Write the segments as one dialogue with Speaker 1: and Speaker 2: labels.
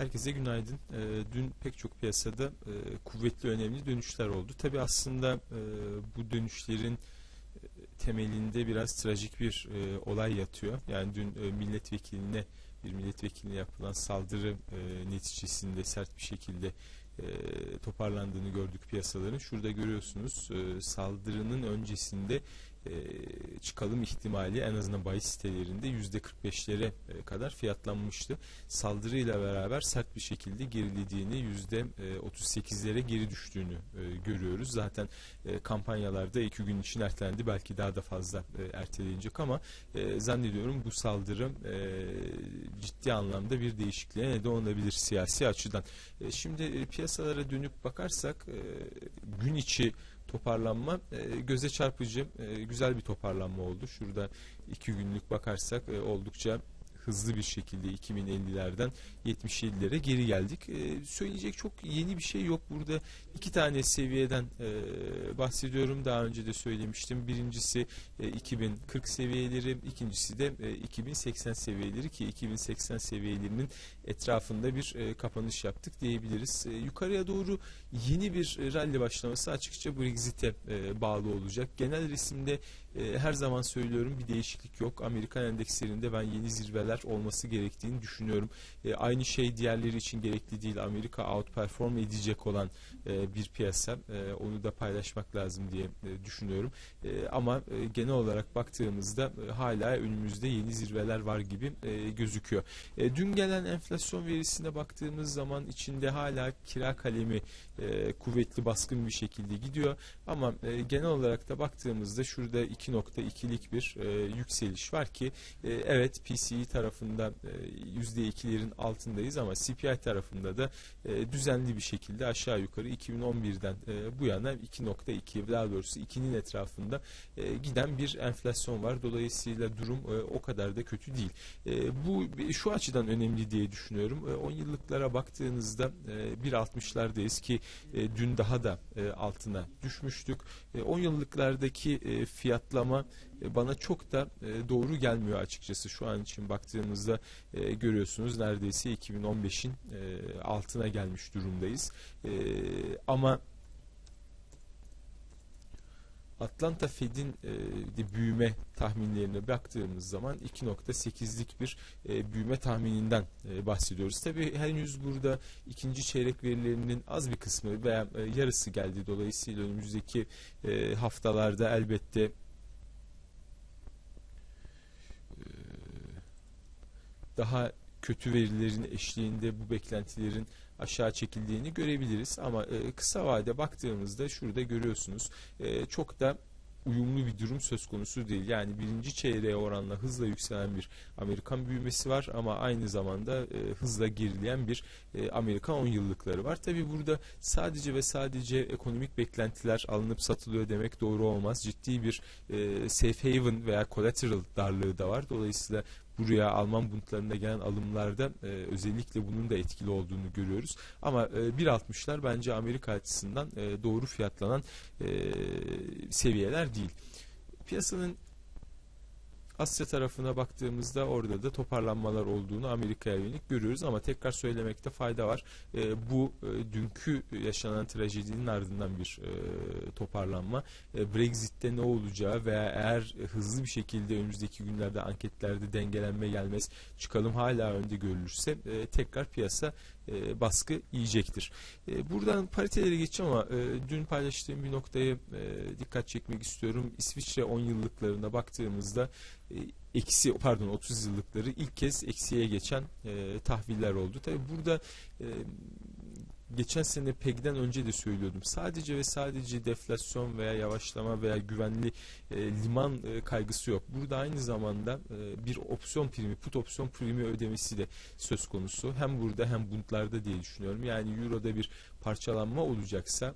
Speaker 1: Herkese günaydın. E, dün pek çok piyasada e, kuvvetli önemli dönüşler oldu. Tabi aslında e, bu dönüşlerin e, temelinde biraz trajik bir e, olay yatıyor. Yani dün e, milletvekiline bir milletvekiline yapılan saldırı e, neticesinde sert bir şekilde e, toparlandığını gördük piyasaların. Şurada görüyorsunuz e, saldırının öncesinde e, çıkalım ihtimali en azından bahis sitelerinde %45'lere e, kadar fiyatlanmıştı. Saldırıyla beraber sert bir şekilde gerilediğini %38'lere geri düştüğünü e, görüyoruz. Zaten e, kampanyalarda iki gün için ertelendi. Belki daha da fazla e, ertelenecek ama e, zannediyorum bu saldırı e, ciddi anlamda bir değişikliğe neden olabilir siyasi açıdan. E, şimdi e, piyasalara dönüp bakarsak e, gün içi toparlanma e, göze çarpıcı, e, güzel bir toparlanma oldu. Şurada iki günlük bakarsak e, oldukça hızlı bir şekilde 2050'lerden 77'lere geri geldik. Söyleyecek çok yeni bir şey yok. Burada iki tane seviyeden bahsediyorum. Daha önce de söylemiştim. Birincisi e, 2040 seviyeleri, ikincisi de e, 2080 seviyeleri ki 2080 seviyelerinin etrafında bir kapanış yaptık diyebiliriz. Yukarıya doğru yeni bir e, rally başlaması açıkça Brexit'e e, bağlı olacak. Genel resimde e, her zaman söylüyorum bir değişiklik yok. Amerikan endekslerinde ben yeni zirveler olması gerektiğini düşünüyorum. E, aynı şey diğerleri için gerekli değil. Amerika outperform edecek olan e, bir piyasa. E, onu da paylaşmak lazım diye e, düşünüyorum. E, ama e, genel olarak baktığımızda e, hala önümüzde yeni zirveler var gibi e, gözüküyor. E, dün gelen enflasyon verisine baktığımız zaman içinde hala kira kalemi e, kuvvetli baskın bir şekilde gidiyor. Ama e, genel olarak da baktığımızda şurada 2.2'lik bir e, yükseliş var ki e, evet PCE tarafında e, %2'lerin altındayız ama CPI tarafında da e, düzenli bir şekilde aşağı yukarı 2011'den e, bu yana 2.2 daha doğrusu 2'nin etrafında e, giden bir enflasyon var. Dolayısıyla durum e, o kadar da kötü değil. E, bu şu açıdan önemli diye düşünüyorum. E, 10 yıllıklara baktığınızda e, 1.60'lardayız ki e, dün daha da e, altına düşmüştük. E, 10 yıllıklardaki e, fiyatlama e, bana çok da e, doğru gelmiyor açıkçası. Şu an için baktığımızda e, görüyorsunuz neredeyse 2015'in e, altına gelmiş durumdayız. E, ama Atlanta Fed'in e, büyüme tahminlerine baktığımız zaman 2.8'lik bir e, büyüme tahmininden e, bahsediyoruz. Tabii henüz burada ikinci çeyrek verilerinin az bir kısmı veya e, yarısı geldi. Dolayısıyla önümüzdeki e, haftalarda elbette e, daha kötü verilerin eşliğinde bu beklentilerin aşağı çekildiğini görebiliriz. Ama e, kısa vade baktığımızda şurada görüyorsunuz e, çok da uyumlu bir durum söz konusu değil. Yani birinci çeyreğe oranla hızla yükselen bir Amerikan büyümesi var ama aynı zamanda e, hızla gerileyen bir e, Amerikan 10 yıllıkları var. Tabi burada sadece ve sadece ekonomik beklentiler alınıp satılıyor demek doğru olmaz. Ciddi bir e, safe haven veya collateral darlığı da var. Dolayısıyla buraya Alman bundlarında gelen alımlarda e, özellikle bunun da etkili olduğunu görüyoruz. Ama e, 1.60'lar bence Amerika açısından e, doğru fiyatlanan e, seviyeler değil. Piyasanın Asya tarafına baktığımızda orada da toparlanmalar olduğunu Amerika'ya yönelik görüyoruz ama tekrar söylemekte fayda var. E, bu e, dünkü yaşanan trajedinin ardından bir e, toparlanma. E, Brexit'te ne olacağı veya eğer hızlı bir şekilde önümüzdeki günlerde anketlerde dengelenme gelmez çıkalım hala önde görülürse e, tekrar piyasa e, baskı yiyecektir. E, buradan paritelere geçeceğim ama e, dün paylaştığım bir noktaya dikkat çekmek istiyorum. İsviçre 10 yıllıklarına baktığımızda eksi pardon 30 yıllıkları ilk kez eksiye geçen tahviller oldu. Tabi burada geçen sene PEG'den önce de söylüyordum. Sadece ve sadece deflasyon veya yavaşlama veya güvenli e, liman e, kaygısı yok. Burada aynı zamanda e, bir opsiyon primi, put opsiyon primi ödemesi de söz konusu. Hem burada hem bundlarda diye düşünüyorum. Yani Euro'da bir parçalanma olacaksa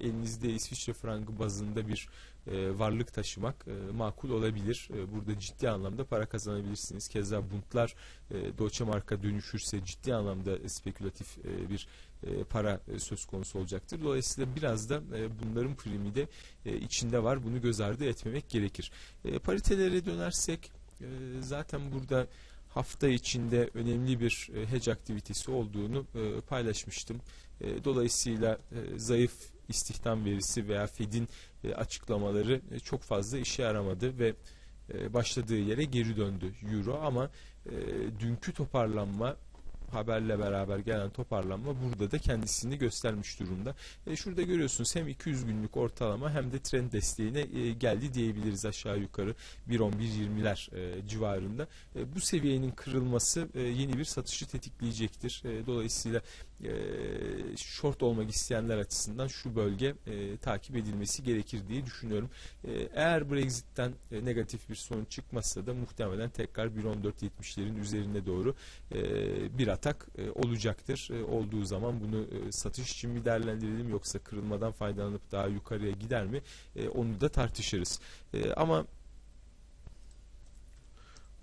Speaker 1: e, elinizde İsviçre frangı bazında bir e, varlık taşımak e, makul olabilir. E, burada ciddi anlamda para kazanabilirsiniz. Keza bundlar e, Deutsche Mark'a dönüşürse ciddi anlamda spekülatif e, bir para e, söz konusu olacaktır. Dolayısıyla biraz da e, bunların primi de e, içinde var. Bunu göz ardı etmemek gerekir. E, paritelere dönersek e, zaten burada hafta içinde önemli bir e, hedge aktivitesi olduğunu e, paylaşmıştım. E, dolayısıyla e, zayıf istihdam verisi veya Fed'in e, açıklamaları e, çok fazla işe yaramadı ve e, başladığı yere geri döndü Euro ama e, dünkü toparlanma haberle beraber gelen toparlanma burada da kendisini göstermiş durumda. E, şurada görüyorsunuz hem 200 günlük ortalama hem de trend desteğine e, geldi diyebiliriz aşağı yukarı 1.11-20'ler e, civarında. E, bu seviyenin kırılması e, yeni bir satışı tetikleyecektir. E, dolayısıyla e, short olmak isteyenler açısından şu bölge e, takip edilmesi gerekir diye düşünüyorum. E, eğer Brexit'ten e, negatif bir sonuç çıkmazsa da muhtemelen tekrar 1.14.70'lerin üzerine doğru e, bir atak e, olacaktır. E, olduğu zaman bunu e, satış için mi değerlendirelim yoksa kırılmadan faydalanıp daha yukarıya gider mi? E, onu da tartışırız. E, ama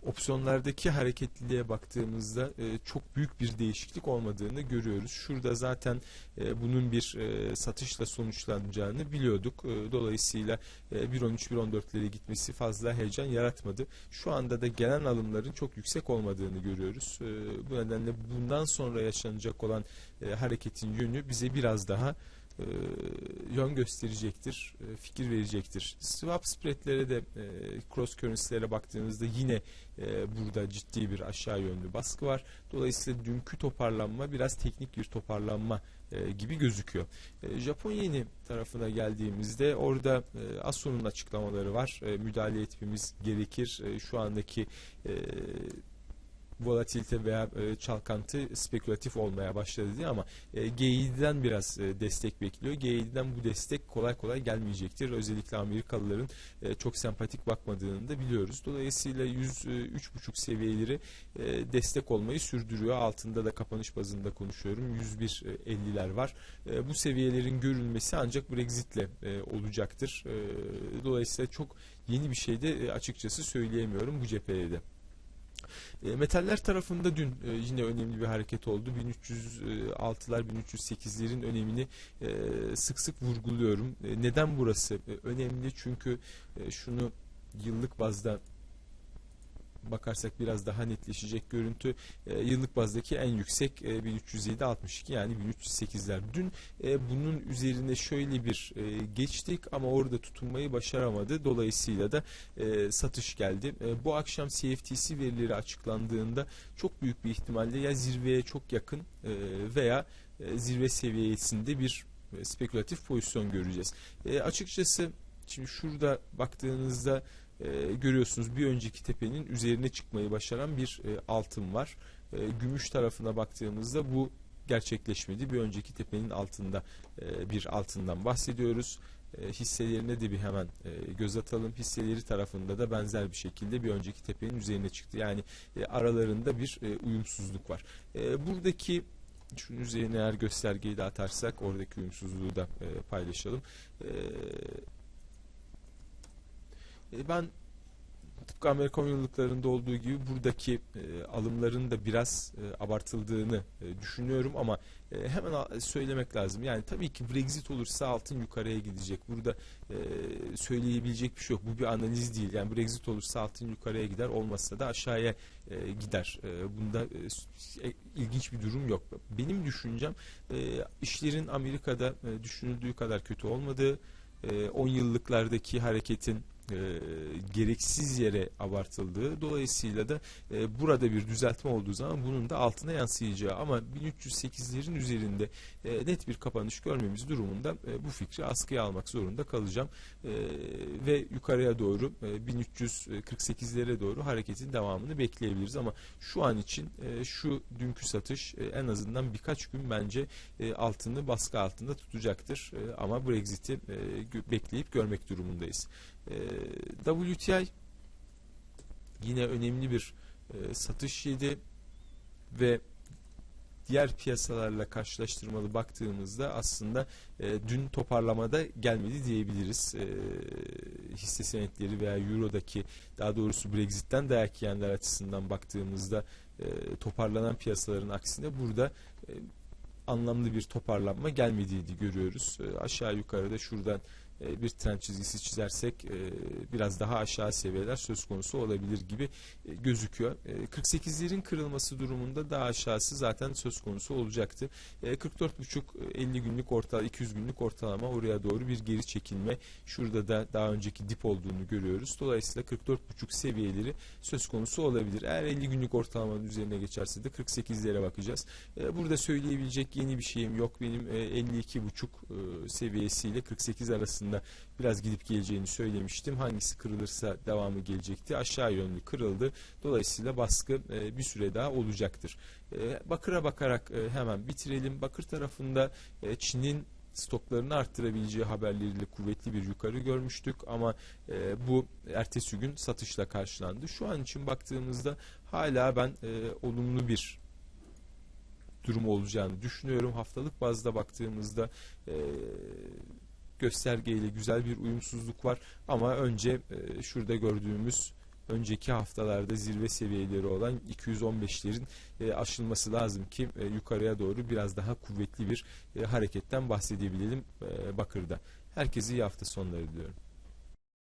Speaker 1: opsiyonlardaki hareketliliğe baktığımızda e, çok büyük bir değişiklik olmadığını görüyoruz. Şurada zaten e, bunun bir e, satışla sonuçlanacağını biliyorduk. E, dolayısıyla e, 1.13-1.14'lere gitmesi fazla heyecan yaratmadı. Şu anda da gelen alımların çok yüksek olmadığını görüyoruz. E, bu nedenle bundan sonra yaşanacak olan e, hareketin yönü bize biraz daha e, yön gösterecektir, e, fikir verecektir. Swap spreadlere de e, cross currency'lere baktığınızda yine burada ciddi bir aşağı yönlü baskı var. Dolayısıyla dünkü toparlanma biraz teknik bir toparlanma gibi gözüküyor. E, Japon yeni tarafına geldiğimizde orada e, ASO'nun açıklamaları var. Müdahale etmemiz gerekir. Şu andaki volatilite veya e, çalkantı spekülatif olmaya başladı diye ama e, G7'den biraz e, destek bekliyor. G7'den bu destek kolay kolay gelmeyecektir. Özellikle Amerikalıların e, çok sempatik bakmadığını da biliyoruz. Dolayısıyla 103.5 seviyeleri e, destek olmayı sürdürüyor. Altında da kapanış bazında konuşuyorum. 101.50'ler var. E, bu seviyelerin görülmesi ancak Brexit'le e, olacaktır. E, dolayısıyla çok yeni bir şey de e, açıkçası söyleyemiyorum bu cephede de. E, metaller tarafında dün e, yine önemli bir hareket oldu. 1306'lar 1308'lerin önemini e, sık sık vurguluyorum. E, neden burası e, önemli? Çünkü e, şunu yıllık bazda bakarsak biraz daha netleşecek görüntü e, yıllık bazdaki en yüksek e, 1307 62 yani 1308'ler. Dün e, bunun üzerine şöyle bir e, geçtik ama orada tutunmayı başaramadı. Dolayısıyla da e, satış geldi. E, bu akşam CFTC verileri açıklandığında çok büyük bir ihtimalle ya zirveye çok yakın e, veya e, zirve seviyesinde bir e, spekülatif pozisyon göreceğiz. E, açıkçası şimdi şurada baktığınızda e, görüyorsunuz bir önceki tepenin üzerine çıkmayı başaran bir e, altın var. E, gümüş tarafına baktığımızda bu gerçekleşmedi. Bir önceki tepenin altında e, bir altından bahsediyoruz. E, hisselerine de bir hemen e, göz atalım. Hisseleri tarafında da benzer bir şekilde bir önceki tepenin üzerine çıktı. Yani e, aralarında bir e, uyumsuzluk var. E, buradaki şunun üzerine eğer göstergeyi de atarsak oradaki uyumsuzluğu da e, paylaşalım. E, ben tıpkı Amerikan yıllıklarında olduğu gibi buradaki e, alımların da biraz e, abartıldığını e, düşünüyorum ama hemen söylemek lazım. Yani tabii ki Brexit olursa altın yukarıya gidecek. Burada söyleyebilecek bir şey yok. Bu bir analiz değil. Yani Brexit olursa altın yukarıya gider, olmazsa da aşağıya gider. Bunda ilginç bir durum yok. Benim düşüncem işlerin Amerika'da düşünüldüğü kadar kötü olmadığı, e, 10 yıllıklardaki hareketin e, gereksiz yere abartıldığı dolayısıyla da e, burada bir düzeltme olduğu zaman bunun da altına yansıyacağı ama 1308'lerin üzerinde e, net bir kapanış görmemiz durumunda e, bu fikri askıya almak zorunda kalacağım. E, ve yukarıya doğru e, 1348'lere doğru hareketin devamını bekleyebiliriz. Ama şu an için e, şu dünkü satış e, en azından birkaç gün bence e, altını baskı altında tutacaktır. E, ama Brexit'i e, bekleyip görmek durumundayız. E, WTI yine önemli bir e, satış yedi ve diğer piyasalarla karşılaştırmalı baktığımızda aslında e, dün toparlamada gelmedi diyebiliriz. E, hisse senetleri veya Euro'daki daha doğrusu Brexit'ten dayak yiyenler açısından baktığımızda e, toparlanan piyasaların aksine burada e, anlamlı bir toparlanma gelmediğini görüyoruz. E, aşağı yukarıda şuradan e, bir trend çizgisi çizersek e, biraz daha aşağı seviyeler söz konusu olabilir gibi e, gözüküyor. E, 48'lerin kırılması durumunda daha aşağısı zaten söz konusu olacaktı. E, 44.5 50 günlük orta 200 günlük ortalama oraya doğru bir geri çekilme. Şurada da daha önceki dip olduğunu görüyoruz. Dolayısıyla 44.5 seviyeleri söz konusu olabilir. Eğer 50 günlük ortalamanın üzerine geçerse de 48'lere bakacağız. Burada söyleyebilecek yeni bir şeyim yok. Benim e, 52.5 e, seviyesiyle 48 arasında biraz gidip geleceğini söylemiştim. Hangisi kırılırsa devamı gelecekti. Aşağı yönlü kırıldı. Dolayısıyla baskı e, bir süre daha olacaktır. E, bakıra bakarak e, hemen bitirelim. Bakır tarafında Çin'in stoklarını arttırabileceği haberleriyle kuvvetli bir yukarı görmüştük ama e, bu ertesi gün satışla karşılandı. Şu an için baktığımızda hala ben e, olumlu bir durum olacağını düşünüyorum. Haftalık bazda baktığımızda e, göstergeyle güzel bir uyumsuzluk var ama önce e, şurada gördüğümüz önceki haftalarda zirve seviyeleri olan 215'lerin e, aşılması lazım ki e, yukarıya doğru biraz daha kuvvetli bir e, hareketten bahsedebilelim Bakır'da. Herkese iyi hafta sonları diliyorum.